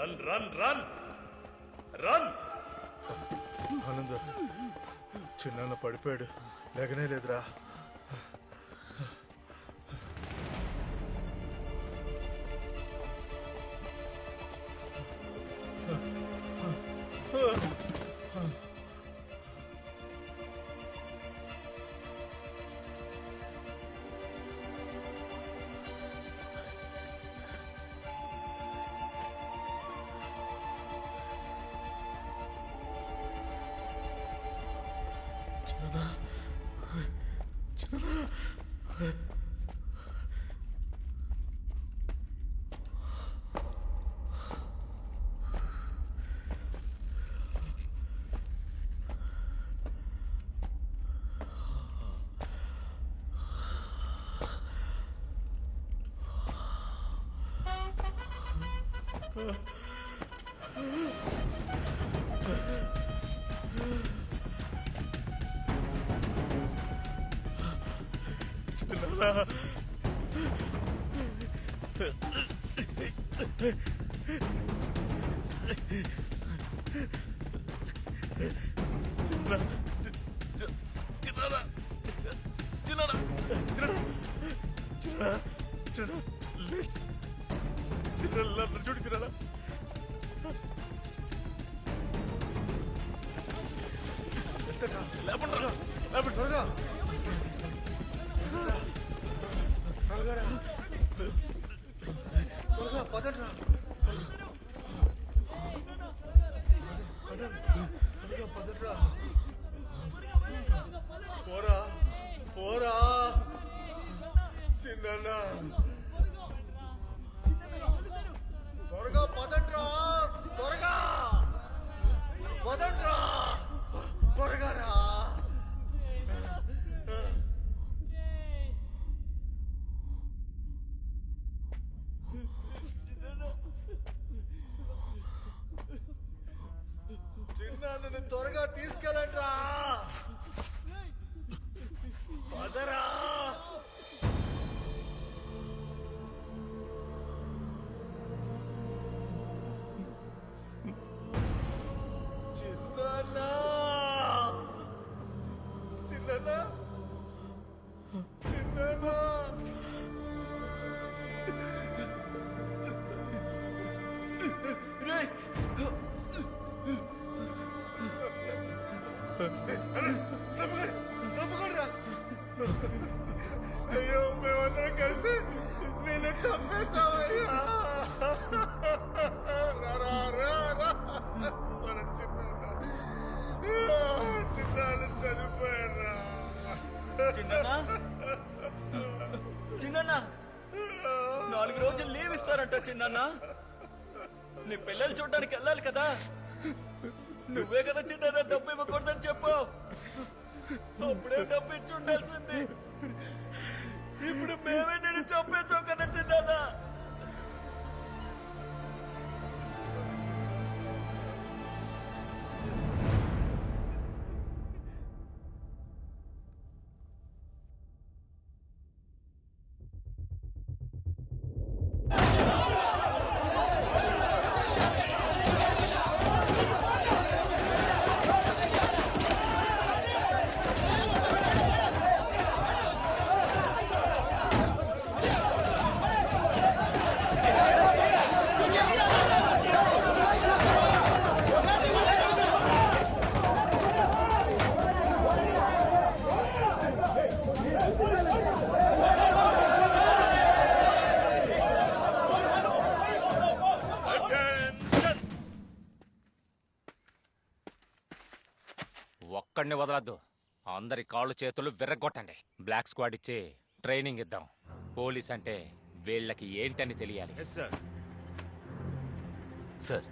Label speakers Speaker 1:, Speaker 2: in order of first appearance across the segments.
Speaker 1: Run run run. Run.
Speaker 2: ఆనంద చిన్న పడిపోయాడు. లేకనే లేదురా.
Speaker 1: Ugh. చిన్నారా చిన్నారా చిన్నారా చిన్నారా లేచి చిన్నారా చూడు చిన్నారా
Speaker 2: త్వరగా పదండి పోరా పోరా. చిన్న త్వరగా పదండ్రా త్వరగా. పదండ్రా త్వరగా రా చిన్న తీసుకెళ్ళండి రా. అయ్యో మేమందరం కలిసి నిన్ను చంపేశామయ్యా రా, మన చిన్నాన్న చనిపోయారా
Speaker 3: చిన్నన్నా నాలుగు రోజులు లీవ్ ఇస్తారంట చిన్నన్నా. నీ పిల్లలు చూడడానికి వెళ్ళాలి కదా. నువ్వే కదా చిన్న డబ్బు ఇవ్వకూడదని
Speaker 1: చెప్పావు.
Speaker 4: ఒక్కడిని వదలద్దు. అందరి కాళ్ళు చేతులు విర్రగొట్టండి బ్లాక్ స్క్వాడ్ ఇచ్చి ట్రైనింగ్ ఇద్దాం. పోలీస్ అంటే వీళ్ళకి ఏంటని తెలియాలి.
Speaker 1: Yes, sir.
Speaker 5: సార్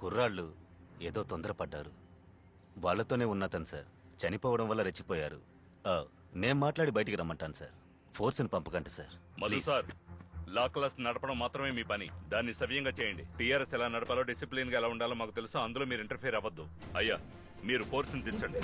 Speaker 5: కుర్రాళ్ళు ఏదో తొందరపడ్డారు. వాళ్ళతోనే ఉన్నతను సార్. చనిపోవడం వల్ల రెచ్చిపోయారు. నేను మాట్లాడి బయటికి రమ్మంటాను సార్. ఫోర్స్ని పంపకండి sir.
Speaker 1: Madhu
Speaker 5: please.
Speaker 1: Sir law class నడపడం మాత్రమే మీ పని. దాన్ని సవ్యంగా చేయండి. టీఆర్ఎస్ ఎలా నడపాలో డిసిప్లిన్గా ఎలా ఉండాలో మాకు తెలుసు. అందులో మీరు ఇంటర్ఫియర్ అవ్వద్దు. అయ్యా మీరు ఫోర్స్ దించండి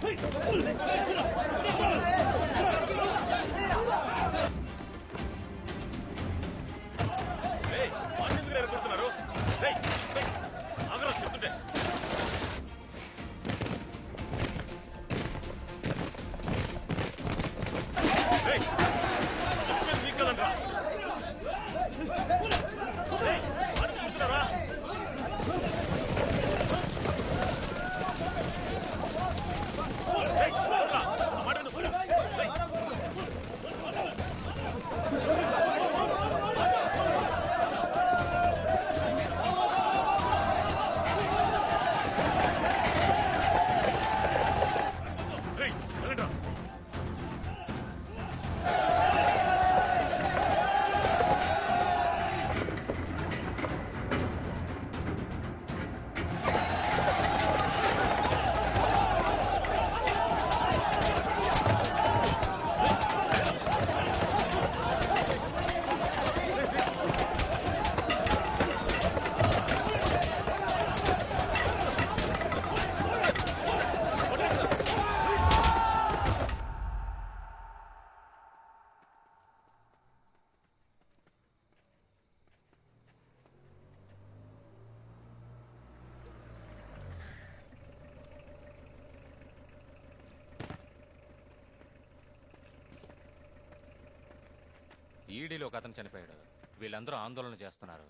Speaker 4: ఈడీలో ఒక అతను చనిపోయాడు. వీళ్ళందరూ ఆందోళన చేస్తున్నారు.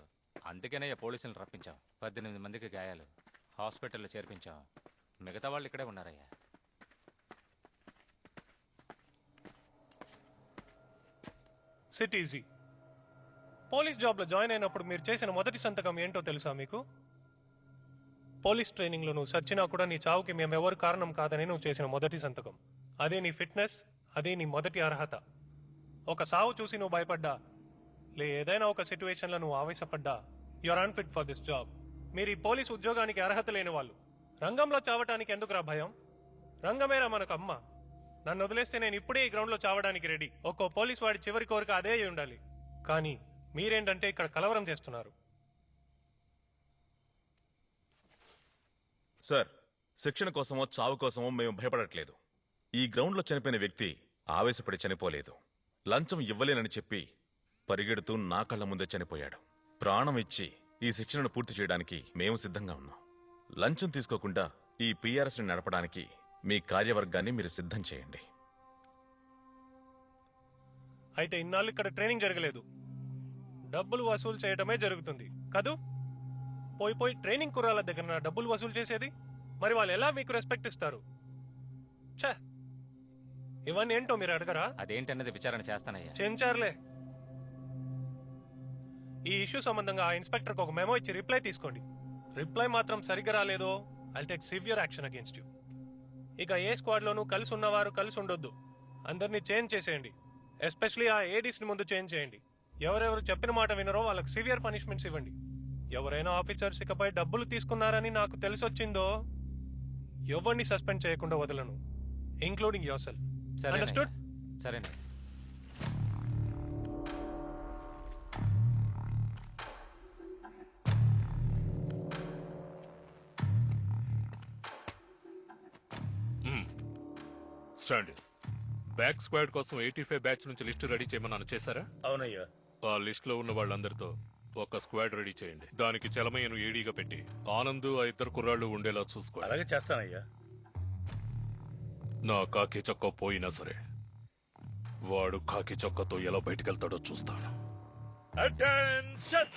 Speaker 4: అందుకనే పోలీసులను రప్పించాం. పద్దెనిమిది మందికి గాయాలు. హాస్పిటల్లో చేర్పించాం. మిగతా వాళ్ళు ఇక్కడే ఉన్నారయ్యా.
Speaker 6: సిట్ ఈజీ పోలీస్ జాబ్లో జాయిన్ అయినప్పుడు మీరు చేసిన మొదటి సంతకం ఏంటో తెలుసా మీకు? పోలీస్ ట్రైనింగ్లో నువ్వు సచ్చినా కూడా నీ చావుకి మేము ఎవరు కారణం కాదని నువ్వు చేసిన మొదటి సంతకం. అదే నీ ఫిట్నెస్ అదే నీ మొదటి అర్హత. ఒక సావు చూసి నువ్వు భయపడ్డా? లే ఏదైనా ఒక సిచ్యువేషన్లో నువ్వు ఆవేశపడ్డా? You're unfit for this job మీరు ఈ పోలీస్ ఉద్యోగానికి అర్హత లేని వాళ్ళు. రంగంలో చావటానికి ఎందుకురా భయం? రంగమేరా మనకు అమ్మ. నన్ను వదిలేస్తే నేను ఇప్పుడే ఈ గ్రౌండ్లో చావడానికి రెడీ ఒక్కో పోలీస్ వాడి చివరి కోరిక అదే అయి ఉండాలి. కానీ మీరేంటంటే ఇక్కడ కలవరం చేస్తున్నారు.
Speaker 7: సార్ శిక్షణ కోసమో చావు కోసమో మేము భయపడట్లేదు. ఈ గ్రౌండ్లో చనిపోయిన వ్యక్తి ఆవేశపడి చనిపోలేదు. లంచం ఇవ్వలేనని చెప్పి పరిగెడుతూ నా కళ్ళ ముందే చనిపోయాడు. ప్రాణం ఇచ్చి ఈ శిక్షణను పూర్తి చేయడానికి మేము సిద్ధంగా ఉన్నాం. లంచం తీసుకోకుండా ఈ పీఆర్ఎస్ని నడపడానికి మీ కార్యవర్గాన్ని మీరు సిద్ధం చేయండి.
Speaker 6: అయితే ఇన్నాళ్ళు ఇక్కడ ట్రైనింగ్ జరగలేదు. డబ్బులు వసూలు చేయడమే జరుగుతుంది. కదూ? పోయి పోయి ట్రైనింగ్ కుర్రాల దగ్గర డబ్బులు వసూలు చేసేది? మరి వాళ్ళు ఎలా మీకు రెస్పెక్ట్ ఇస్తారు? ఛే! ఇవన్నీ ఏంటో మీరు అడగరా?
Speaker 4: అదేంటన్నది విచారణ చేస్తానయ్యా.
Speaker 6: చెంచారులే. ఈ ఇష్యూ సంబంధంగా ఆ ఇన్స్పెక్టర్కి ఒక మెమో ఇచ్చి రిప్లై తీసుకోండి. రిప్లై మాత్రం సరిగ్గా రాలేదో I take severe action against you ఇక ఏ స్క్వాడ్లోనూ కలిసి ఉన్నవారు కలిసి ఉండొద్దు అందరినీ చేంజ్ చేసేయండి. ఎస్పెషలీ ఆ ఏడీస్ని ముందు చేంజ్ చేయండి. ఎవరెవరు చెప్పిన మాట వినరో వాళ్ళకి సివియర్ పనిష్మెంట్స్ ఇవ్వండి. ఎవరైనా ఆఫీసర్స్ ఇకపై డబ్బులు తీసుకున్నారని నాకు తెలిసొచ్చిందో ఎవరిని సస్పెండ్ చేయకుండా వదలను ఇంక్లూడింగ్ యువర్ సెల్ఫ్
Speaker 4: సరే
Speaker 6: అండర్స్టూడ్
Speaker 4: సరేనండి
Speaker 1: స్టాండర్స్ బ్యాక్ స్క్వాడ్ కోసం ఎయిటీ ఫైవ్ బ్యాచ్ నుంచి లిస్ట్ రెడీ చేయమన్నాను చేశారా?
Speaker 8: అవునయ్యా.
Speaker 1: ఆ లిస్ట్లో ఉన్న వాళ్ళందరితో ఒక స్క్వాడ్ రెడీ చేయండి. దానికి చలమయ్యను ఏడీగా పెట్టి ఆనంద్ ఆ ఇద్దరు కుర్రాళ్ళు ఉండేలా చూసుకోండి.
Speaker 8: అలాగే చేస్తానయ్యా.
Speaker 1: నా కాకి చొక్క పోయినా సరే వాడు కాకి చొక్కతో ఎలా బయటకెళ్తాడో చూస్తాను. అటెన్షన్!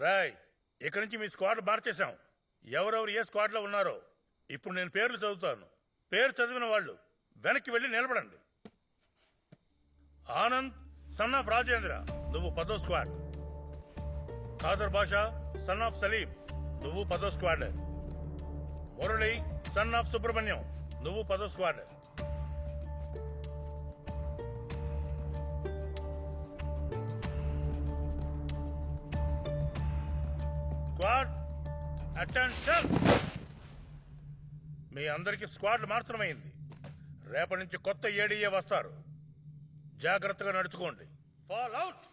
Speaker 8: రాయ్ ఇక్కడి నుంచి మీ స్క్వాడ్ మార్చేశాం ఎవరెవరు ఏ స్క్వాడ్లో ఉన్నారో ఇప్పుడు నేను పేర్లు చదువుతాను. పేరు చదివిన వాళ్ళు వెనక్కి వెళ్ళి నిలబడండి. ఆనంద్ సన్ ఆఫ్ రాజేంద్ర నువ్వు పదో squad. Khader Basha son of Salim నువ్వు పదో squad. Murali son of Subrahmanyam. నువ్వు పదో స్క్వాడ్ స్క్వాడ్ అటెన్షన్ మీ అందరికీ స్క్వాడ్లు మార్చడమైంది రేపటి నుంచి కొత్త ఏడీఏ వస్తారు. జాగ్రత్తగా నడుచుకోండి. Fall out